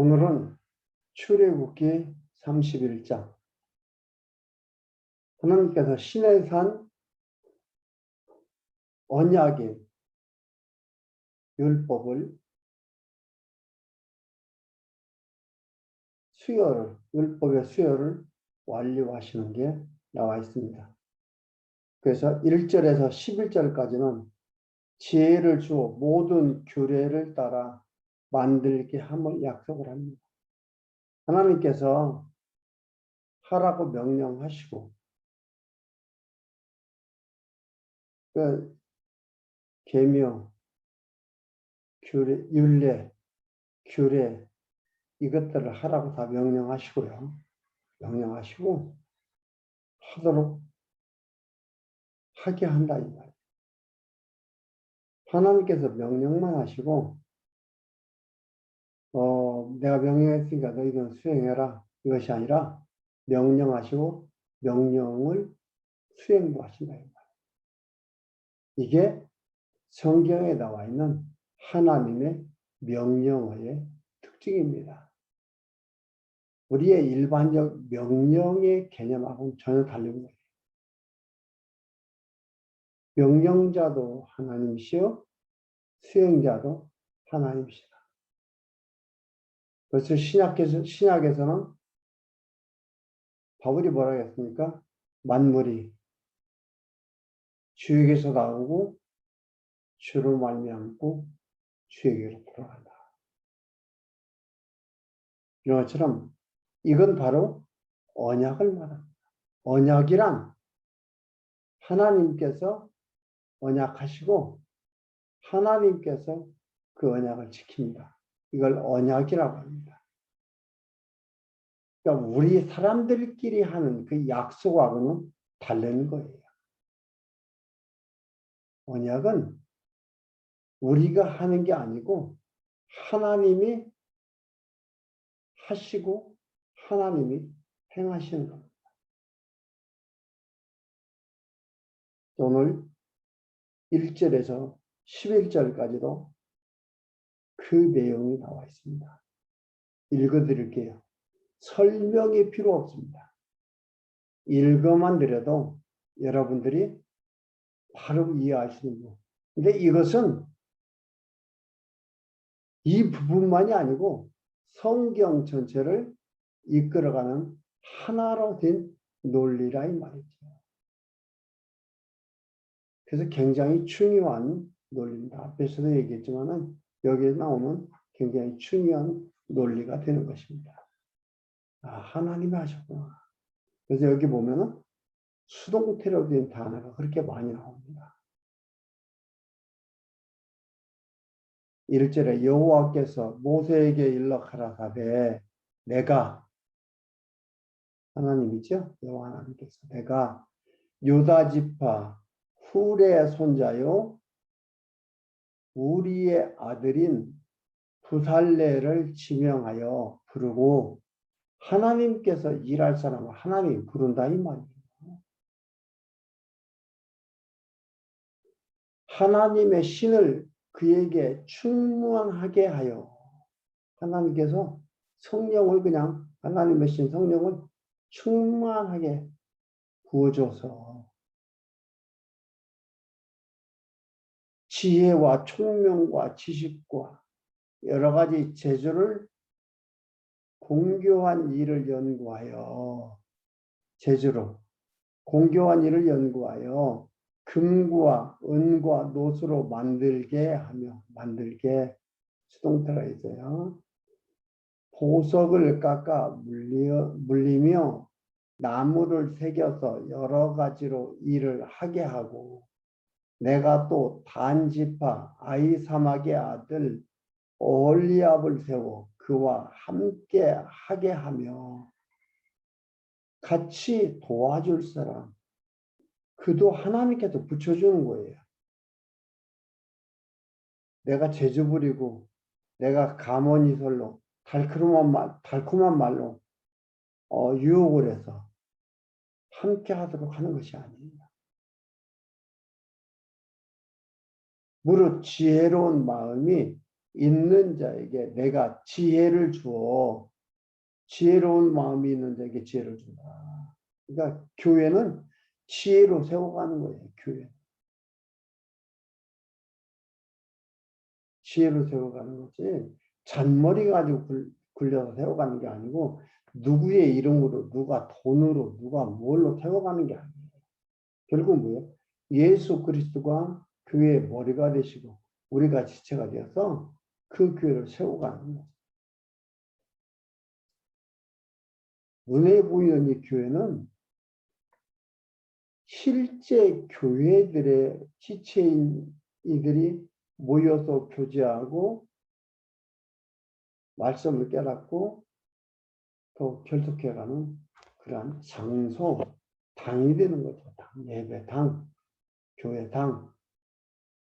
오늘은 출애굽기 31장 하나님께서 신의 산 언약인 율법을 수요를 율법의 수요를 완료하시는 게 나와 있습니다. 그래서 1절에서 11절까지는 지혜를 주어 모든 규례를 따라 만들게 함을 약속을 합니다. 하나님께서 하라고 명령하시고 그 계명, 규례, 율례, 규례 이것들을 하라고 다 명령하시고요. 명령하시고 하도록 하게 한다 이 말. 하나님께서 명령만 하시고 어, 내가 명령했으니까 너희는 수행해라. 이것이 아니라 명령하시고 명령을 수행도 하신다. 이게 성경에 나와 있는 하나님의 명령어의 특징입니다. 우리의 일반적 명령의 개념하고는 전혀 다른 거예요. 명령자도 하나님이시요, 수행자도 하나님이시다. 그래서 신약에서, 신약에서는 바울이 뭐라 했습니까? 만물이 주에게서 나오고 주를 말미암고 주에게로 돌아간다. 이런 것처럼 이건 바로 언약을 말합니다. 언약이란 하나님께서 언약하시고 하나님께서 그 언약을 지킵니다. 이걸 언약이라고 합니다. 그러니까 우리 사람들끼리 하는 그 약속하고는 다른 거예요. 언약은 우리가 하는 게 아니고 하나님이 하시고 하나님이 행하시는 겁니다. 오늘 1절에서 11절까지도 그 내용이 나와 있습니다. 읽어드릴게요. 설명이 필요 없습니다. 읽어만 드려도 여러분들이 바로 이해하시는 거. 근데 이것은 이 부분만이 아니고 성경 전체를 이끌어가는 하나로 된 논리라 이 말이죠. 그래서 굉장히 중요한 논리입니다. 앞에서도 얘기했지만은 여기에 나오는 굉장히 중요한 논리가 되는 것입니다. 아, 하나님이 하셨구나. 그래서 여기 보면은 수동태로 된 단어가 그렇게 많이 나옵니다. 1절에 여호와께서 모세에게 일러 가라사대 내가 하나님이죠. 여호와 하나님께서 내가 유다 지파 훌의 손자요 우리의 아들인 부살레를 지명하여 부르고 하나님께서 일할 사람을 하나님 부른다 이 말이에요. 하나님의 신을 그에게 충만하게 하여 하나님께서 성령을 그냥 하나님의 신 성령을 충만하게 부어줘서 지혜와 총명과 지식과 여러 가지 재주를 공교한 일을 연구하여 재주로 공교한 일을 연구하여 금과 은과 노수로 만들게 하며 만들게 수동태가 있어요. 보석을 깎아 물리어, 물리며 나무를 새겨서 여러 가지로 일을 하게 하고 내가 또 단지파 아이사막의 아들 올리압을 세워 그와 함께 하게 하며 같이 도와줄 사람 그도 하나님께서 붙여주는 거예요. 내가 재주 부리고 내가 가머니설로 달콤한 말, 달콤한 말로 어, 유혹을 해서 함께 하도록 하는 것이 아닙니다. 무릇 지혜로운 마음이 있는 자에게 내가 지혜를 주어 지혜로운 마음이 있는 자에게 지혜를 준다. 그러니까 교회는 지혜로 세워가는 거예요. 교회. 지혜로 세워가는 거지. 잔머리 가지고 굴, 굴려서 세워가는 게 아니고 누구의 이름으로 누가 돈으로 누가 뭘로 세워가는 게 아니에요. 결국 뭐예요? 예수 그리스도가 교회의 머리가 되시고 우리가 지체가 되어서 그 교회를 세워가는 거예요. 눈에 보이는 이 교회는 실제 교회들의 지체인 이들이 모여서 교제하고 말씀을 깨닫고 또 결속해가는 그러한 장소, 당이 되는 거죠. 당, 예배당, 교회당.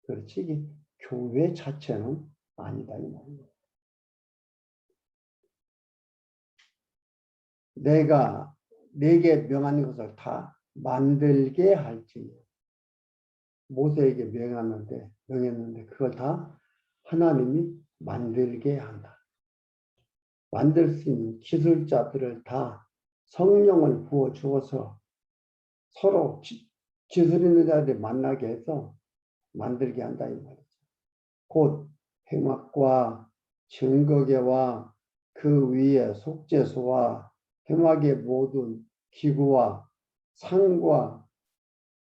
그렇지, 이게 교회 자체는 아니다, 이 말이에요. 내가 내게 명한 것을 다 만들게 할지 모세에게 명하는데 명했는데 그걸 다 하나님이 만들게 한다. 만들 수 있는 기술자들을 다 성령을 부어 주어서 서로 기, 기술 있는 자들이 만나게 해서 만들게 한다 이 말이죠. 곧 행악과 증거계와 그 위에 속죄소와 해막의 모든 기구와 상과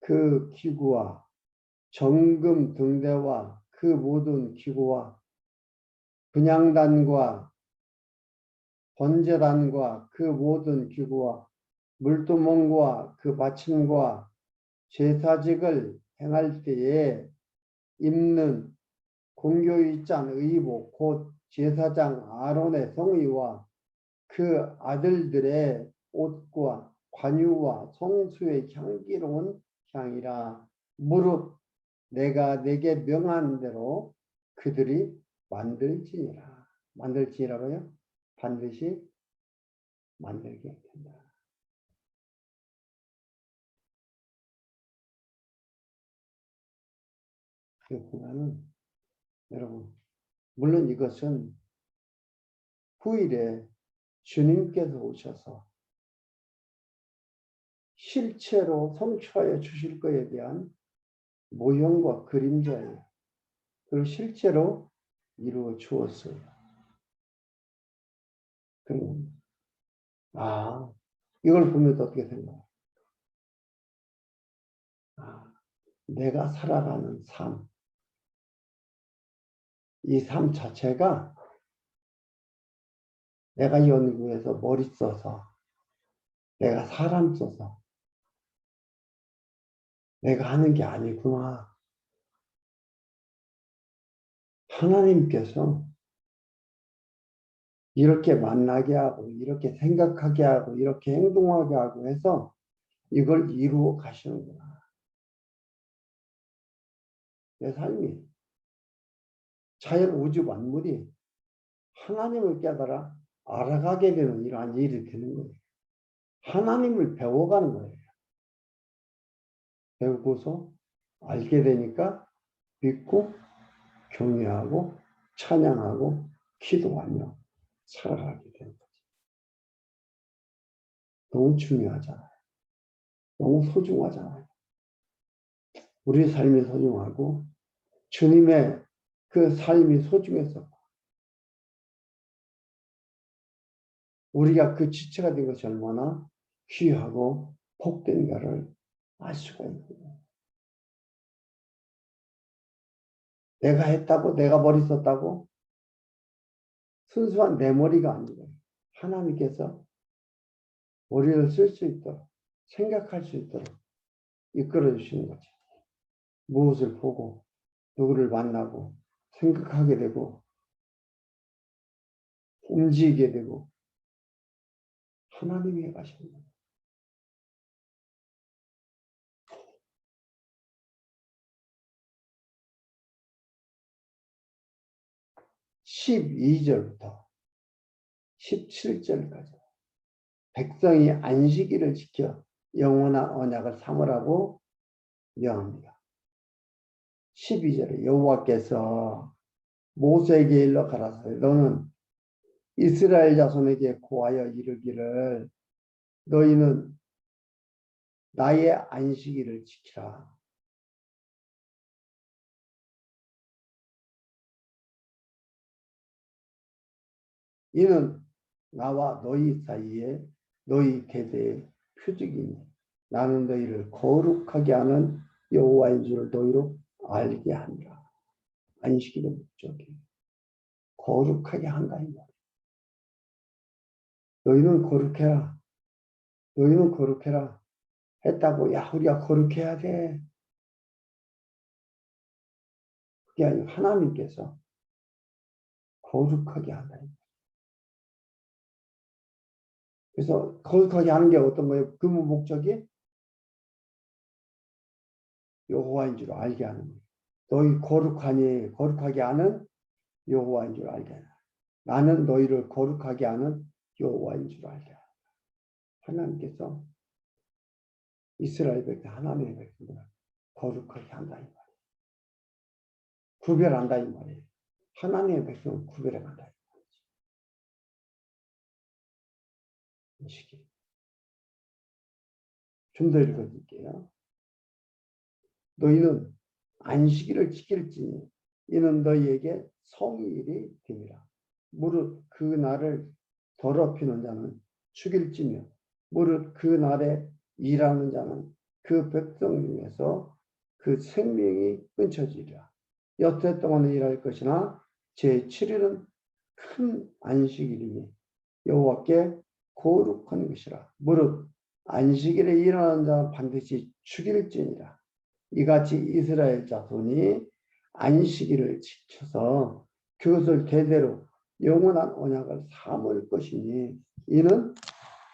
그 기구와 정금 등대와 그 모든 기구와 분양단과 번제단과 그 모든 기구와 물두멍과 그 받침과 제사직을 행할 때에 입는 공교의장 의복 곧 제사장 아론의 성의와 그 아들들의 옷과 관유와 성수의 향기로운 향이라. 무릇 내가 내게 명한 대로 그들이 만들지니라. 만들지니라고요? 반드시 만들게 된다. 보면은 여러분 물론 이것은 후일에 주님께서 오셔서 실체로 성취하여 주실 것에 대한 모형과 그림자예요. 그리고 실제로 이루어 주었어요. 그럼 아 이걸 보면 어떻게 생각해요? 아, 내가 살아가는 삶, 이 삶 자체가 내가 연구해서 머리 써서 내가 사람 써서 내가 하는 게 아니구나. 하나님께서 이렇게 만나게 하고 이렇게 생각하게 하고 이렇게 행동하게 하고 해서 이걸 이루어 가시는구나. 내 삶이 자연 우주 만물이 하나님을 깨달아 알아가게 되는 이러한 일이 되는 거예요. 하나님을 배워가는 거예요. 배우고서 알게 되니까 믿고 경외하고 찬양하고 기도하며 살아가게 되는 거죠. 너무 중요하잖아요. 너무 소중하잖아요. 우리 삶이 소중하고 주님의 그 삶이 소중했었고 우리가 그 지체가 된 것이 얼마나 귀하고 복된가를 알 수가 있거든요. 내가 했다고 내가 머리 썼다고 순수한 내 머리가 아니고 하나님께서 머리를 쓸 수 있도록 생각할 수 있도록 이끌어 주시는 거죠. 무엇을 보고 누구를 만나고 생각하게 되고 움직이게 되고 하나님이 거예요. 12절부터 17절까지 백성이 안식일을 지켜 영원한 언약을 삼으라고 명합니다. 12절에 여호와께서 모세에게 일러 가라사대 너는 이스라엘 자손에게 고하여 이르기를 너희는 나의 안식일을 지키라. 이는 나와 너희 사이에 너희 계대의 표적이니 나는 너희를 거룩하게 하는 여호와인 줄을 너희로 알게 하니라. 안식일의 목적이 거룩하게 한다 이 말. 너희는 거룩해라. 너희는 거룩해라. 했다고 야 우리가 거룩해야 돼. 그게 아니고 하나님께서 거룩하게 한다. 그래서 거룩하게 하는 게 어떤 거예요? 그 목적이 여호와인 줄 알게 하는 거예요. 너희 거룩하니 거룩하게 하는 여호와인 줄 알게 하라. 나는 너희를 거룩하게 하는 여호와인 줄 알게 하라. 하나님께서 이스라엘 백성 하나님의 백성을 거룩하게 한다 이 말이에요. 구별한다 이 말이에요. 하나님의 백성을 구별해 간다 이 말이죠. 이 시기. 좀 더 읽어드릴게요. 너희는 안식일을 지킬지니 이는 너희에게 성일이 됨이라. 무릇 그 날을 더럽히는 자는 죽일지며 무릇 그 날에 일하는 자는 그 백성 중에서 그 생명이 끊쳐지리라. 여태 동안 일할 것이나 제 7일은 큰 안식일이니 여호와께 거룩한 것이라. 무릇 안식일에 일하는 자는 반드시 죽일지니라. 이같이 이스라엘 자손이 안식일을 지켜서 그것을 대대로 영원한 언약을 삼을 것이니 이는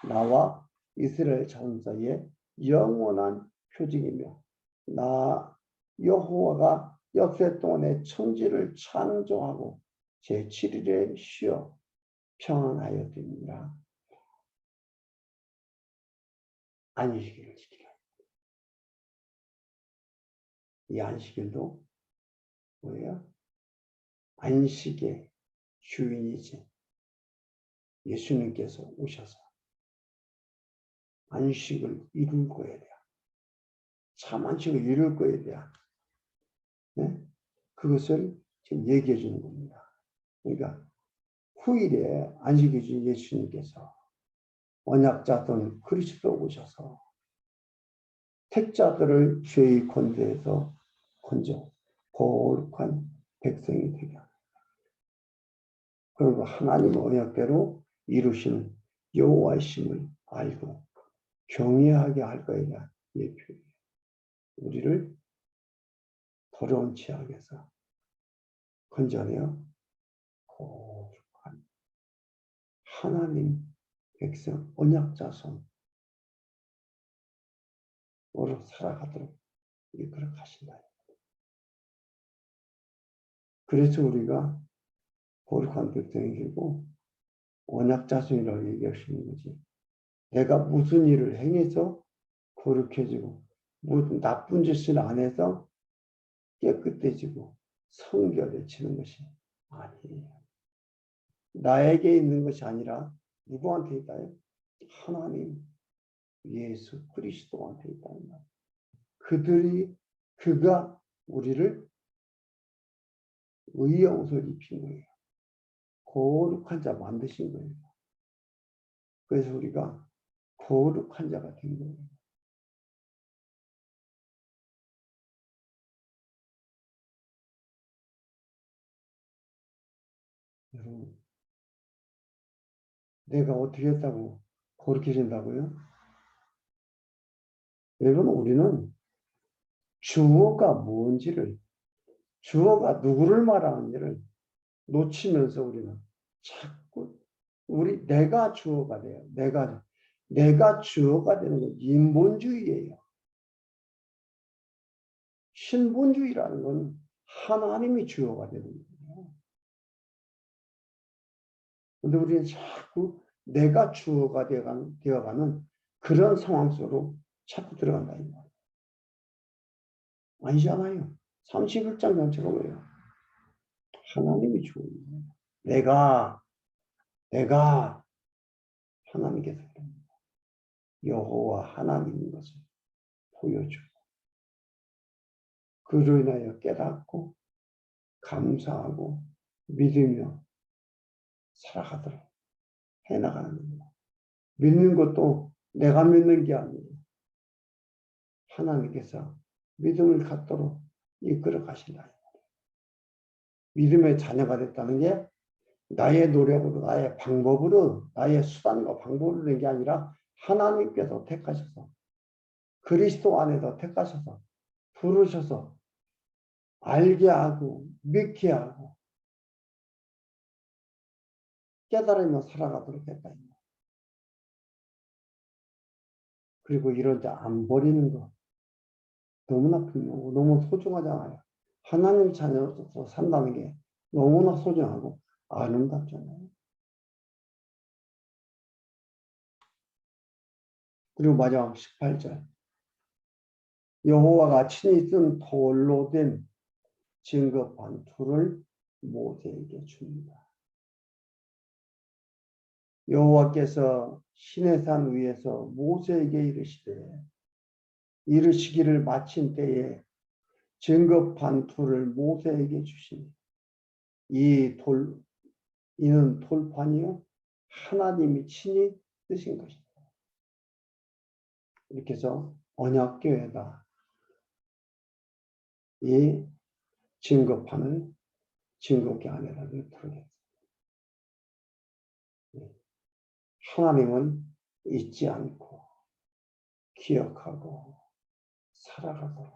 나와 이스라엘 자손 사이에 영원한 표징이며 나 여호와가 역대 동안의 천지를 창조하고 제7일에 쉬어 평안하여 됩니다. 안식일을 지키 이 안식일도 뭐예요? 안식의 주인이지. 예수님께서 오셔서 안식을 이룰 거에 대한 참 안식을 이룰 거에 대한 네? 그것을 지금 얘기해 주는 겁니다. 그러니까 후일에 안식해 주 예수님께서 언약자던 그리스도 오셔서 택자들을 죄의 권대에서 건져 거룩한 백성이 되게 합니다. 그리고 하나님 언약대로 이루시는 여호와의 심을 알고 경외하게 할 대한 예표예요. 우리를 더러운 치약에서 건져내어 거룩한 하나님 백성 언약 자손으로 살아가도록 이끌어 가신다. 그래서 우리가 거룩한 백성이 되고 언약자손이라고 얘기하시는 거지. 내가 무슨 일을 행해서 거룩해지고 무슨 나쁜 짓을 안 해서 깨끗해지고 성결해지는 것이 아니에요. 나에게 있는 것이 아니라 누구한테 있다요? 하나님, 예수 그리스도한테 있다는 말. 그들이 그가 우리를 의영을 입힌 거예요. 거룩한 자 만드신 거예요. 그래서 우리가 거룩한 자가 된 거예요. 여러분, 내가 어떻게 했다고 거룩해진다고요? 여러분, 우리는 주어가 뭔지를, 주어가 누구를 말하는지를 놓치면서 우리는 자꾸 우리 내가 주어가 돼요. 내가 내가 주어가 되는 건 인본주의예요. 신본주의라는 건 하나님이 주어가 되는 거예요. 근데 우리는 자꾸 내가 주어가 되어가는, 그런 상황 속으로 자꾸 들어간다. 아니잖아요. 31장 전체가 뭐예요? 하나님이 주는 거예요. 내가 내가 하나님께서 여호와 하나님인 것을 보여주고 그로 인하여 깨닫고 감사하고 믿으며 살아가도록 해나가는 겁니다. 믿는 것도 내가 믿는 게 아니에요. 하나님께서 믿음을 갖도록 이끌어 가신다. 믿음의 자녀가 됐다는 게 나의 노력으로, 나의 방법으로, 나의 수단과 방법으로 된 게 아니라 하나님께서 택하셔서 그리스도 안에서 택하셔서 부르셔서 알게 하고 믿게 하고 깨달으며 살아가도록 했다. 그리고 이런 자 안 버리는 거 너무나 분명하고 너무 소중하잖아요. 하나님 자녀로서 산다는 게 너무나 소중하고 아름답잖아요. 그리고 마지막 18절 여호와가 친히 쓴 돌로 된 증거 반투를 모세에게 줍니다. 여호와께서 시내산 위에서 모세에게 이르시되 이르시기를 마친 때에 증거 반투를 모세에게 주시니 이 돌, 이는 돌판이요 하나님이 친히 쓰신 것입니다. 이렇게 해서 언약교회가 이 증거판을 증거기 안에다 넣도록 하나님은 잊지 않고 기억하고 살아가도록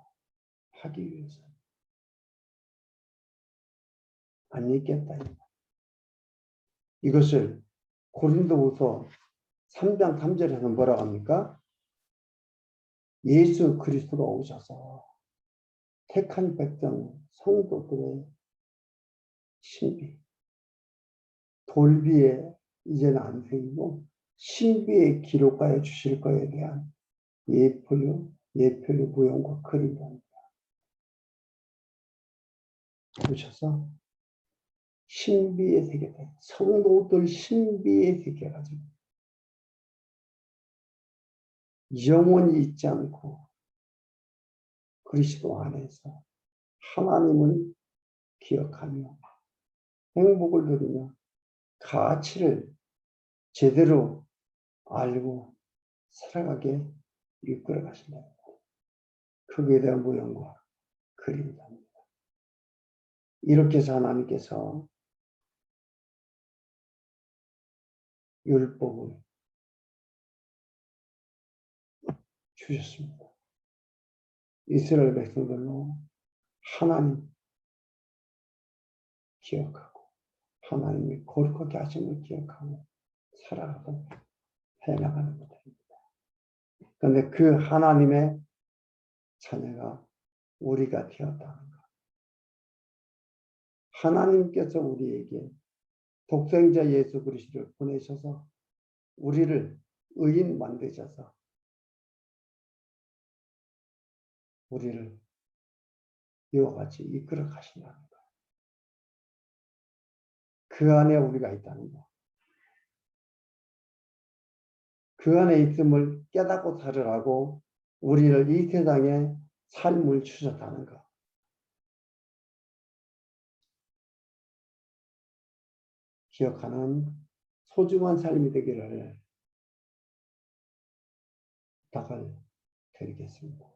하기 위해서 안 잊겠다. 이것을 고린도후서 3장 3절에서 뭐라고 합니까? 예수 그리스도가 오셔서 택한 백성 성도들의 신비 돌비에 이제는 안 생기고 신비에 기록하여 주실 거에 대한 예표요 예표요 무용과 그림입니다. 오셔서 신비의 세계다. 성도들 신비의 세계 가지고 영원히 잊지 않고 그리스도 안에서 하나님을 기억하며 행복을 누리며 가치를 제대로 알고 살아가게 이끌어 가신다. 그에 대한 모형과 그림입니다. 이렇게 해서 하나님께서 율법을 주셨습니다. 이스라엘 백성들로 하나님 기억하고 하나님의 거룩하게 하심을 기억하고 살아가고 해나가는 것입니다. 그런데 그 하나님의 자녀가 우리가 되었다는 것. 하나님께서 우리에게 독생자 예수 그리스도를 보내셔서 우리를 의인 만드셔서 우리를 이와 같이 이끌어 가신다는 것. 그 안에 우리가 있다는 것. 그 안에 있음을 깨닫고 살으라고 우리를 이 세상에 삶을 주셨다는 것. 기억하는 소중한 삶이 되기를 부탁을 드리겠습니다.